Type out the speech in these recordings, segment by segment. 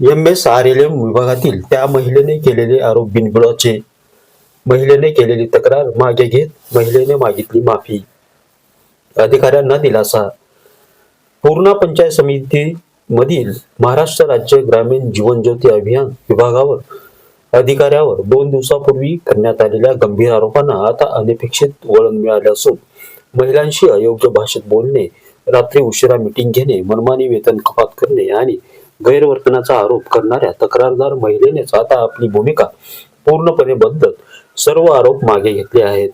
M S R L M विभागातील त्या महिलेने केलेले आरोप बिनबुडाचे महिलेने केलेली तक्रार मागे घेत महिलेने मागितली माफी. अधिकाऱ्यांना दिलासा. पूर्णा पंचायत समिती मधील महाराष्ट्र राज्य ग्रामीण जीवन ज्योती अभियान विभागावर अधिकाऱ्यावर दोन दिवसापूर्वी करण्यात आलेल्या गंभीर आरोपांना आता अनपेक्षित वळण मिळाले असून महिलांशी अयोग्य भाषेत बोलणे रात्री उशिरा मिटिंग घेणे मनमानी वेतन कपात करणे आणि गैरवर्तनाचा आरोप करणाऱ्या तक्रारदार महिलेनेच आता आपली भूमिका पूर्णपणे बदलत सर्व आरोप मागे घेतले आहेत.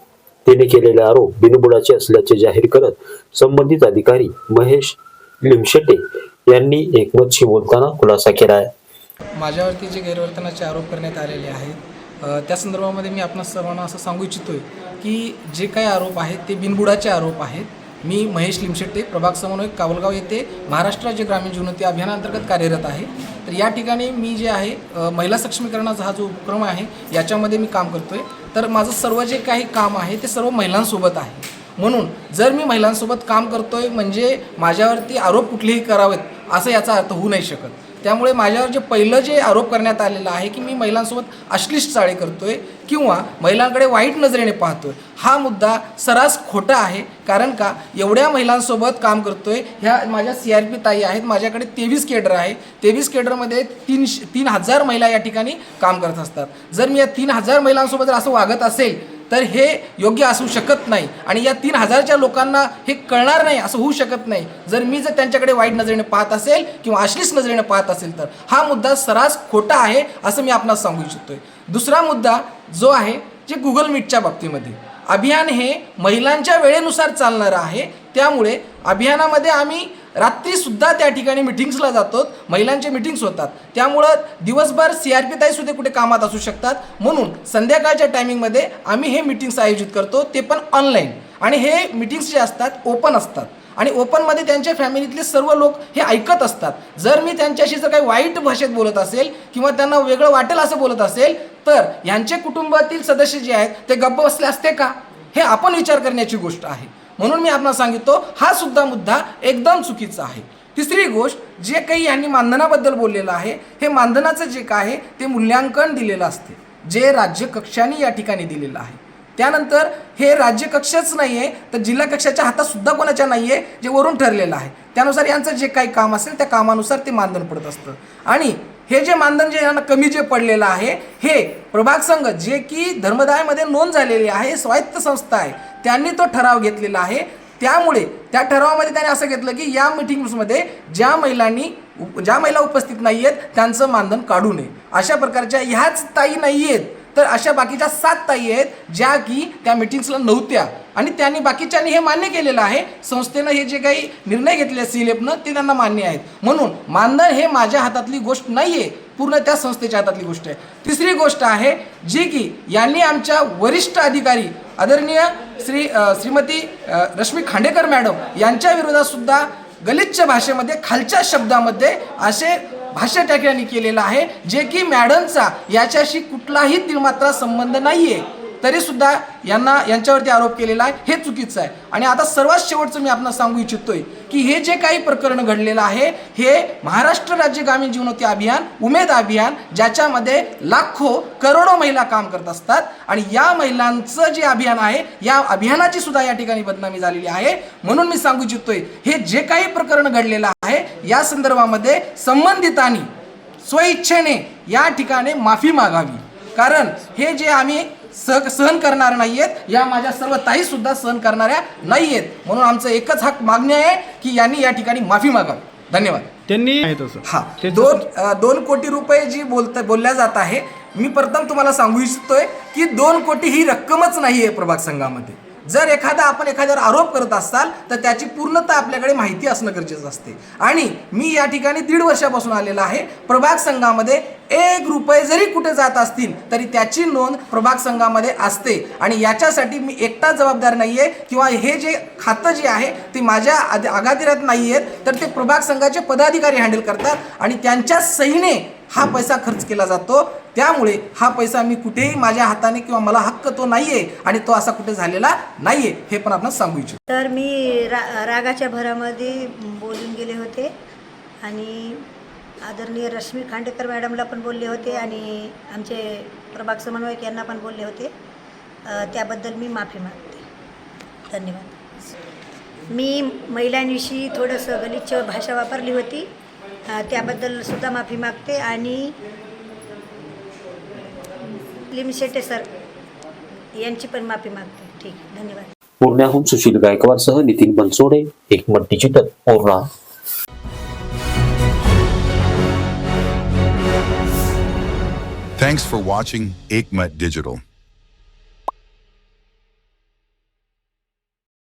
तिने केलेले आरोप बिनबुडाचे असल्याचे जाहीर करत संबंधित अधिकारी महेश लिमशेटे यांनी एकमतशी बोलताना खुलासा केला आहे. माझ्यावरती जे गैरवर्तनाचे आरोप करण्यात आलेले आहेत त्या संदर्भामध्ये मी आपणा सर्वांना असं सांगू इच्छितो आहे की जे काही आरोप आहेत ते बिनबुडाचे आरोप आहेत. मी महेश लिमशेट्टे प्रभाग समन्वयक कावलगाव येथे महाराष्ट्र राज्य ग्रामीण जीवनती अभियानांतर्गत कार्यरत आहे. तर या ठिकाणी मी जे आहे महिला सक्षमीकरणाचा हा जो उपक्रम आहे याच्यामध्ये मी काम करतो आहे तर माझं सर्व जे काही काम आहे ते सर्व महिलांसोबत आहे. म्हणून जर मी महिलांसोबत काम करतो आहे म्हणजे माझ्यावरती आरोप कुठलेही करावेत असं याचा अर्थ होऊ नाही शकत. त्यामुळे माझ्यावर जे पहिलं जे आरोप करण्यात आलेला आहे की मी महिलांसोबत अश्लीष चाळे करतोय किंवा महिलांकडे वाईट नजरेने पाहतोय हा मुद्दा सरास खोटा आहे. कारण का? एवढ्या महिलांसोबत काम करतोय. ह्या माझ्या सी आर पी ताई आहेत. माझ्याकडे तेवीस केडर आहे. तेवीस केडरमध्ये तीन तीन हजार महिला या ठिकाणी काम करत असतात. जर मी या तीन हजार महिलांसोबत जर असं वागत असेल तर हे योग्य असू शकत नाही. आणि या तीन हजारच्या लोकांना हे कळणार नाही असं होऊ शकत नाही. जर मी जर त्यांच्याकडे वाईट नजरेने पाहत असेल किंवा अश्लीष नजरेने पाहत असेल तर हा मुद्दा सरास खोटा आहे असं मी आपणास सांगू इच्छितोय. दुसरा मुद्दा जो आहे जे गुगल मीटच्या बाबतीमध्ये. अभियान हे महिलांच्या वेळेनुसार चालणारं आहे. त्यामुळे अभियानामध्ये आम्ही रात्रीसुद्धा त्या ठिकाणी मिटिंग्सला जातो. महिलांचे मिटिंग्स होतात. त्यामुळं दिवसभर सी आर पी ताईसुद्धा कुठे कामात असू शकतात. म्हणून संध्याकाळच्या टायमिंगमध्ये आम्ही हे मिटिंग्स आयोजित करतो. ते पण ऑनलाईन आणि हे मिटिंग्स जे असतात ओपन असतात. आणि ओपनमध्ये त्यांच्या फॅमिलीतले सर्व लोक हे ऐकत असतात. जर मी त्यांच्याशी जर काही वाईट भाषेत बोलत असेल किंवा त्यांना वेगळं वाटेल असं बोलत असेल तर यांचे कुटुंबातील सदस्य जे आहेत ते गप्प बसले असते का? हे आपण विचार करण्याची गोष्ट आहे. म्हणून मी आपल्याला सांगितो हा सुद्धा मुद्दा एकदम चुकीचा आहे. तिसरी गोष्ट जे काही यांनी मानधनाबद्दल बोललेलं आहे हे मानधनाचं जे काय आहे ते मूल्यांकन दिलेलं असते जे राज्य कक्षाने या ठिकाणी दिलेलं आहे. त्यानंतर हे राज्यकक्षाच नाही आहे तर जिल्हा कक्षाच्या हातात सुद्धा कोणाच्या नाही आहे जे वरून ठरलेलं आहे. त्यानुसार यांचं जे काही काम असेल त्या कामानुसार ते मानधन पडत असतं. आणि हे जे मानधन जे यांना कमी जे पडलेलं आहे हे प्रभाग संघ जे की धर्मदायमध्ये नोंद झालेली आहे स्वायत्त संस्था आहे त्यांनी तो ठराव घेतलेला आहे. त्यामुळे त्या ठरावामध्ये त्याने असं घेतलं की या मिटिंग्समध्ये ज्या महिलांनी उप- ज्या महिला उपस्थित नाही आहेत त्यांचं मानधन काढू नये. अशा प्रकारच्या ह्याच ताई नाही आहेत तर अशा बाकीच्या सात ताई आहेत ज्या की त्या मिटिंग्सला नव्हत्या. आणि त्यांनी बाकीच्यांनी हे मान्य केलेलं आहे. संस्थेनं हे जे काही निर्णय घेतले सिलेपनं ते त्यांना मान्य आहेत. म्हणून मानधन हे माझ्या हातातली गोष्ट नाही आहे पूर्ण त्या संस्थेच्या हातातली गोष्ट आहे. तिसरी गोष्ट आहे जी की यांनी आमच्या वरिष्ठ अधिकारी आदरणीय श्री श्रीमती रश्मी खांडेकर मॅडम यांच्या विरोधात सुद्धा गलिच्छ भाषेमध्ये खालच्या शब्दामध्ये असे भाष्य त्या ठिकाणी केलेलं आहे जे की मॅडमचा याच्याशी कुठलाही तिळमात्रा संबंध नाही आहे तरीसुद्धा यांना यांच्यावरती आरोप केलेला आहे. हे चुकीचं आहे. आणि आता सर्वात शेवटचं मी आपल्याला सांगू इच्छितोय की हे जे काही प्रकरण घडलेलं आहे हे महाराष्ट्र राज्य ग्रामीण जीवनोन्नती अभियान उमेद अभियान ज्याच्यामध्ये लाखो करोडो महिला काम करत असतात. आणि या महिलांचं जे अभियान आहे या अभियानाची सुद्धा या ठिकाणी बदनामी झालेली आहे. म्हणून मी सांगू इच्छितोय हे जे काही प्रकरण घडलेलं आहे या संदर्भामध्ये संबंधितांनी स्वइच्छेने या ठिकाणी माफी मागावी. कारण हे जे आम्ही सह सहन करणार नाही आहेत या माझ्या सर्व ताई सुद्धा सहन करणाऱ्या नाही आहेत म्हणून आमचं एकच हक मागणी आहे की यांनी या ठिकाणी माफी मागावी. धन्यवाद. त्यांनी हा. दोन दोन कोटी रुपये जी बोलता बोलल्या जात आहे मी प्रथम तुम्हाला सांगू इच्छितोय की दोन कोटी ही रक्कमच नाही आहे प्रभाग संघामध्ये. जर एखादा आपण एखाद्यावर आरोप करत असाल तर त्याची पूर्णतः आपल्याकडे माहिती असणं गरजेचं असते. आणि मी या ठिकाणी दीड वर्षापासून आलेला आहे. प्रभाग संघामध्ये एक रुपये जरी कुठे जात असतील तरी त्याची नोंद प्रभाग संघामध्ये असते. आणि याच्यासाठी मी एकटा जबाबदार नाही आहे किंवा हे जे खातं जे आहे ते माझ्या आद- आगादिरात नाही आहेत तर ते प्रभाग संघाचे पदाधिकारी हँडल करतात आणि त्यांच्या सहीने हा पैसा खर्च केला जातो. त्यामुळे हा पैसा मी कुठेही माझ्या हाताने किंवा मला हक्क तो नाही आहे आणि तो असा कुठे झालेला नाही आहे हे पण आपण सांगू इच्छितो. तर मी रा रागाच्या भरामध्ये बोलून गेले होते आणि आदरणीय रश्मी खांडेकर मॅडमला पण बोलले होते आणि आमचे प्रभाग समन्वयक यांना पण बोलले होते. त्याबद्दल मी माफी मागते. धन्यवाद. मी महिलांविषयी थोडंसं गलिच्छ भाषा वापरली होती. त्याबद्दल सुद्धा माफी मागते आणि लिम शेटे सर यांची पण माफी मागते. ठीक आहे, धन्यवाद. पूर्ण्याहून Sushil गायकवाडसह Nitin Bansode Ekmat digital Purna Thanks for watching Aikmat Digital.